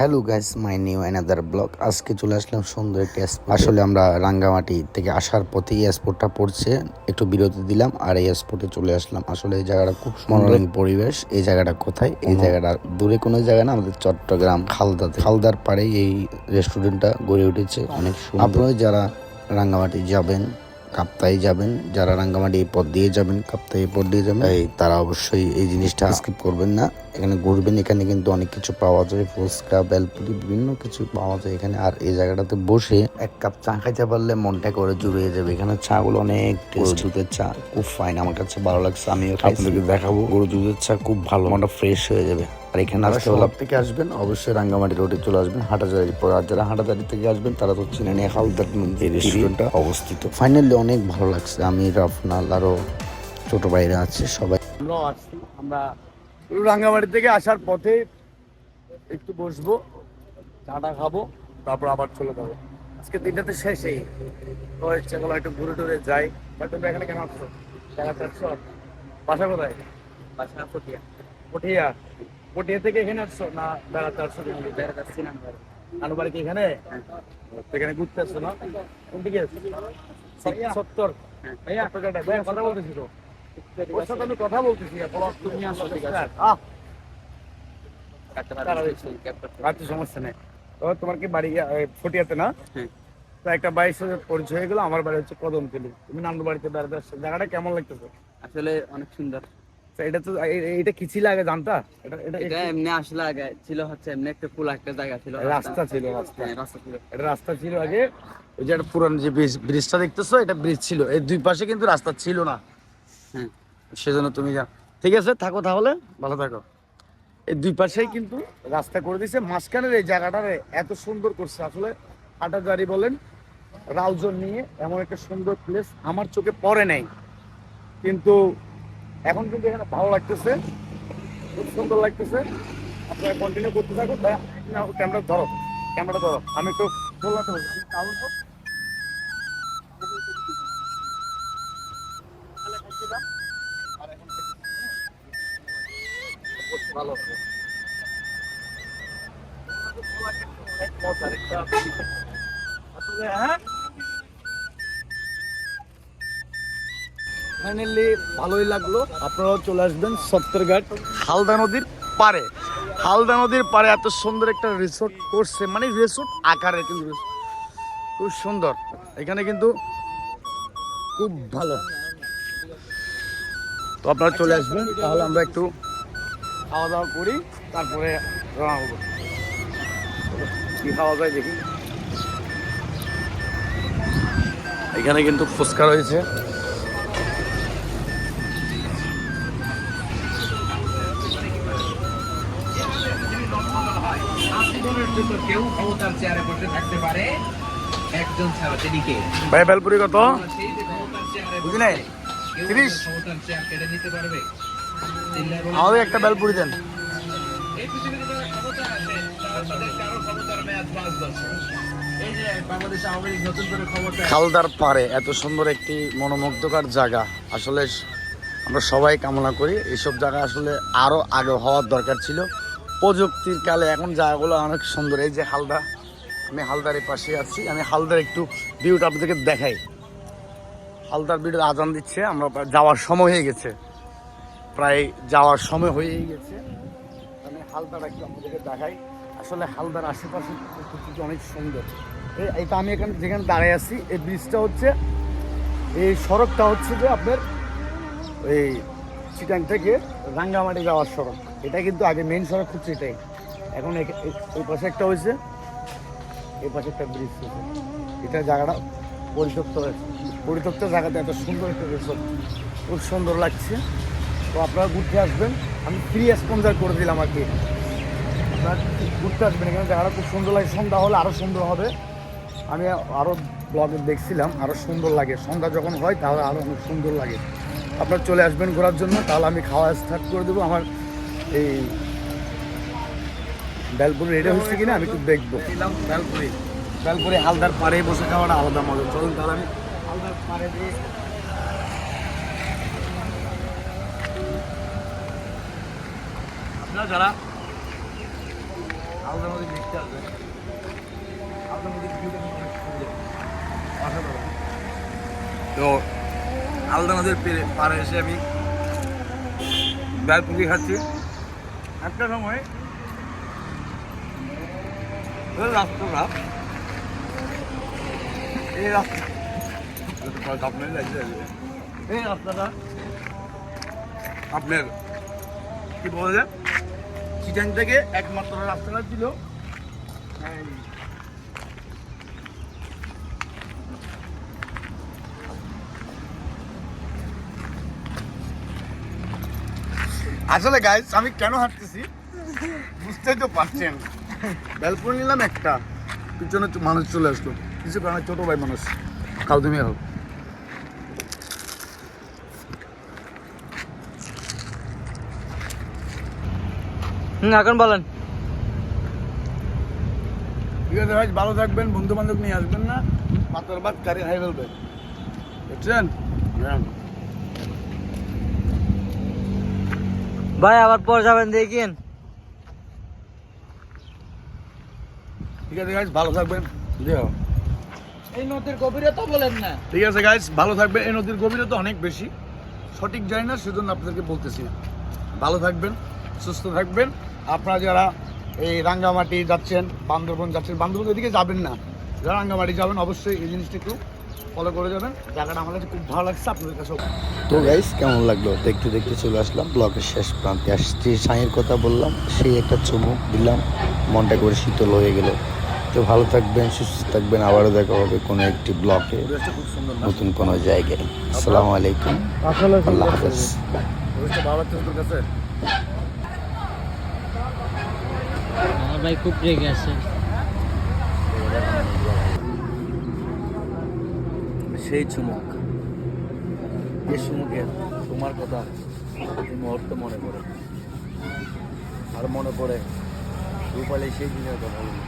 Hello guys my new another blog আজকে চলে আসলাম সুন্দর একটি। আসলে আমরা রাঙ্গামাটি থেকে আসার পথে এই স্পটটা পড়ছে। একটু বিরতি দিলাম আর এই স্পটে চলে আসলাম। আসলে এই জায়গাটা খুব মনোরম পরিবেশ। এই জায়গাটা কোথায়? এই জায়গাটা দূরে কোনো জায়গা না আমাদের চট্টগ্রাম খালদাতে। খালদার পাড়ে এই রেস্টুরেন্টটা গড়ে উঠেছে। অনেক সুন্দর। আপনারা যারা রাঙ্গামাটি যাবেন কাপ্তাই যাবেন যারা রাঙ্গামাটি এই পথ দিয়ে যাবেন কাপ্তাই এই পথ দিয়ে যাবেন এই তারা অবশ্যই এই জিনিসটা স্কিপ করবেন না। এখানে ঘুরবেন এখানে কিন্তু অনেক কিছু পাওয়া যায় ফুচকা বেলপুরি বিভিন্ন কিছু পাওয়া যায় এখানে। আর এই জায়গাটাতে বসে এক কাপ চা খাইতে পারলে মনটা করে জুড়িয়ে যাবে। এখানে চা গুলো অনেক দুধের চা খুব ফাইন আমার কাছে ভালো লাগছে আমিও আপনাদেরকে দেখাবো গরু দুধের চা খুব ভালো মনটা ফ্রেশ হয়ে যাবে। আর এখানে আসতে হলে থেকে আসবেন অবশ্যই রাঙ্গামাটি রোডে চলে আসবেন হাটাজারি পর আর যারা হাটাজারি থেকে আসবেন তারা তো চিনেন হালদার এই রেস্টুরেন্টটা অবস্থিত। ফাইনালি অনেক ভালো লাগছে। আমি রাফনাল আরও ছোট ভাইরা আছে সবাই আমরাও আসছি। আমরা রাঙ্গামাটি থেকে আসার পথে একটু বসবো চাটা খাব তারপর আবার চলে যাব। আজকে দিনটাতে শেষেই। তো ইচ্ছে করল একটু ঘুরে টুরে যাই। তা তুমি এখানে কেন আসছো দেখা যাচ্ছ বাসা কোথায়? বাসা পটিয়া। পটিয়া। পটিয়া থেকে এখানে আসছো? না বেড়াতে আসছো বেড়াতে আসছি না। নানু বাড়ি কি এখানে? এখানে ঘুরতে আসছো না? কোন দিকে? সত্তর। ভাইয়া ভাইয়া কথা বলতেছি তো। ওর সাথে আমি কথা বলতেছি তুমি আসো ঠিক আছে। আহ। আচ্ছা। সমস্যা নেই। তো তোমার কি বাড়ি ফটিয়াতে না? তো একটা বাইশ সাথে পরিচয় হয়ে গেলো আমার বাড়ি হচ্ছে কদমতলি। তুমি নান্নু বাড়িতে বেড়াতে আসছো। জায়গাটা কেমন লাগতেছে? আসলে অনেক সুন্দর। তো এটা তো এটা কি ছিল আগে জানতা? এটা এটা এমনি আসলে আগে ছিল হচ্ছে এমনি একটা ফুল একটা জায়গা ছিল রাস্তা। ছিল রাস্তা। হ্যাঁ, রাস্তা ছিল। এটা রাস্তা ছিল আগে। ওই যে একটা পুরান যে ব্রিজ ব্রিজটা দেখতেছো এটা ব্রিজ ছিল। এই দুই পাশে কিন্তু রাস্তা ছিল না। হ্যাঁ। সেজন্য তুমি যা ঠিক আছে থাকো তাহলে ভালো থাকো। এই দুই পাশেই কিন্তু রাস্তা করে দিয়েছে মাঝখানের এই জায়গাটারে এত সুন্দর করছে। আসলে হাঁটা গাড়ি বলেন রাউজন নিয়ে এমন একটা সুন্দর প্লেস আমার চোখে পড়ে নাই। কিন্তু এখন কিন্তু এখানে ভালো লাগতেছে, খুব সুন্দর লাগতেছে আপনারা কন্টিনিউ করতে থাকুন ক্যামেরা ধরো ক্যামেরা ধরো আমি একটু বললাম তো ভালো। আসলে হ্যাঁ ফাইনালি ভালোই লাগল। আপনারাও চলে আসবেন সত্তরঘাট হালদা নদীর পারে হালদা নদীর পারে এত সুন্দর একটা রিসোর্ট করছে। মানে রিসোর্ট আকারে কিন্তু। খুব সুন্দর। এখানে কিন্তু খুব ভালো। তো আপনারা চলে আসবেন। তাহলে আমরা একটু খাওয়া দাওয়া করি, তারপরে রওনা হব। কি খাওয়া যায় দেখি। এখানে কিন্তু ফুচকা রয়েছে। কেউ ক্ষমতার চেয়ারে বসে থাকতে পারে একজন ছাড়া তিনি ভাই বেলপুরি কত? সেই যে ক্ষমতার চেয়ারে বুঝি নাই? তিরিশ? ক্ষমতার চেয়ার কেড়ে নিতে পারবে? আমাদের একটা বেলপুরি দেন। এই পৃথিবীতে ক্ষমতা আছে তারা তাদের কারও ক্ষমতার মেয়াদ পাঁচ বছর। এই যে বাংলাদেশ আওয়ামী লীগ নতুন করে ক্ষমতা খালদার পাড়ে এত সুন্দর একটি মনোমুগ্ধকর জায়গা। আসলে আমরা সবাই কামনা করি এইসব জায়গা আসলে আরও আগে হওয়ার দরকার ছিল। প্রযুক্তির কালে এখন জায়গাগুলো অনেক সুন্দর। এই যে হালদা, আমি হালদারের পাশে আছি। আমি হালদার একটু ভিউটা আপনাদেরকে দেখাই। হালদার ভিডিও আজান দিচ্ছে, আমরা যাওয়ার সময় হয়ে গেছে। প্রায় যাওয়ার সময় হয়েই গেছে। আমি হালদার একটু আপনাদেরকে দেখাই। আসলে হালদার আশেপাশে প্রকৃতি অনেক সুন্দর। এই- এইটা আমি এখানে, যেখানে দাঁড়িয়ে আছি, এই ব্রিজটা হচ্ছে, এই সড়কটা হচ্ছে যে আপনার এই চিটাং থেকে রাঙ্গামাটি যাওয়ার সড়ক। এটা কিন্তু আগে মেইন সড়ক হচ্ছে এটাই। এখন এই পাশে একটা হয়েছে। এই পাশে একটা ব্রিজ হয়েছে। এটা জায়গাটা পরিত্যক্ত হয়েছে পরিত্যক্ত জায়গাতে এত সুন্দর একটা রিসোর্ট খুব সুন্দর লাগছে। তো আপনারা ঘুরতে আসবেন। আমি ফ্রি স্পন্সার করে দিলাম আর কি। আপনারা ঘুরতে আসবেন। এখানে জায়গাটা খুব সুন্দর লাগে। সন্ধ্যা হলে আরও সুন্দর হবে। আমি আরও ব্লগে দেখছিলাম। আরও সুন্দর লাগে। সন্ধ্যা যখন হয় তাহলে আরও অনেক সুন্দর লাগে। আপনারা চলে আসবেন ঘোরার জন্য। তাহলে আমি খাওয়া স্টার্ট করে দেবো। আমার এই বেলপুরি রেডি হচ্ছে কিনা আমি একটু দেখব। বেলপুরি। বেলপুরি হালদার পাড়ে বসে খাওয়াটা আলাদা মজা। চলুন তাহলে আমি হালদার পাড়ে আপনারা যারা আলাদা নদী দেখতে আসবে আলাদা নদীর ভিউটা কিন্তু অনেক সুন্দর অসাধারণ তো আলাদা নদীর পাড়ে এসে আমি ডাল পুরি খাচ্ছি। একটা সময়। রাস্তাটা এই রাস্তা। এই রাস্তাটা আপনার, কি বলা যায়? চিটাং থেকে একমাত্র রাস্তাটা ছিল আসলে গাইস আমি কেন হাঁটতেছি? বুঝতেই তো পারছেন। বেলপুর নিলাম একটা। পিছনে মানুষ চলে আসলো। কিছু কারণে ছোট ভাই মানুষ। খাও তুমি খাও হুম এখন বলেন। ঠিক আছে ভাই ভালো থাকবেন বন্ধু বান্ধব নিয়ে আসবেন না। পাতার বাদ কারি হাই ফেলবেন বুঝছেন? হ্যাঁ। ভাই আবার পর যাবেন দেখিন ঠিক আছে গাইজ ভালো থাকবেন। এই নদীর গভীরতা বলেন না। ঠিক আছে গাইজ ভালো থাকবেন। এই নদীর গভীরতা অনেক বেশি। সঠিক জানি না সেজন্য আপনাদেরকে বলতেছি। ভালো থাকবেন সুস্থ থাকবেন। আপনারা যারা এই রাঙ্গামাটি যাচ্ছেন বান্দরবন যাচ্ছেন বান্দরবন ওইদিকে যাবেন না। যারা রাঙ্গামাটি যাবেন অবশ্যই এই জিনিসটা একটু ফলো করে যাবেন। জায়গাটা আমার কাছে খুব ভালো লাগছে আপনাদের কাছেও। তো গাইস কেমন লাগল? দেখতে দেখতে চলে আসলাম ব্লগের শেষ প্রান্তে আসছি। সাঁয়ের কথা বললাম সেই একটা চুমুক দিলাম মনটা করে শীতল হয়ে গেল। তো ভালো থাকবেন সুস্থ থাকবেন আবারও দেখা হবে কোনো একটি ব্লকে নতুন কোনো জায়গায়। আসসালামু আলাইকুম আল্লাহ হাফেজ। আমার ভাই খুব রেগে আছে। সেই চুমুক। এই চুমুকের তোমার কথা এই মনে পড়ে আর মনে পড়ে রূপালী সেই দিনের কথা বলি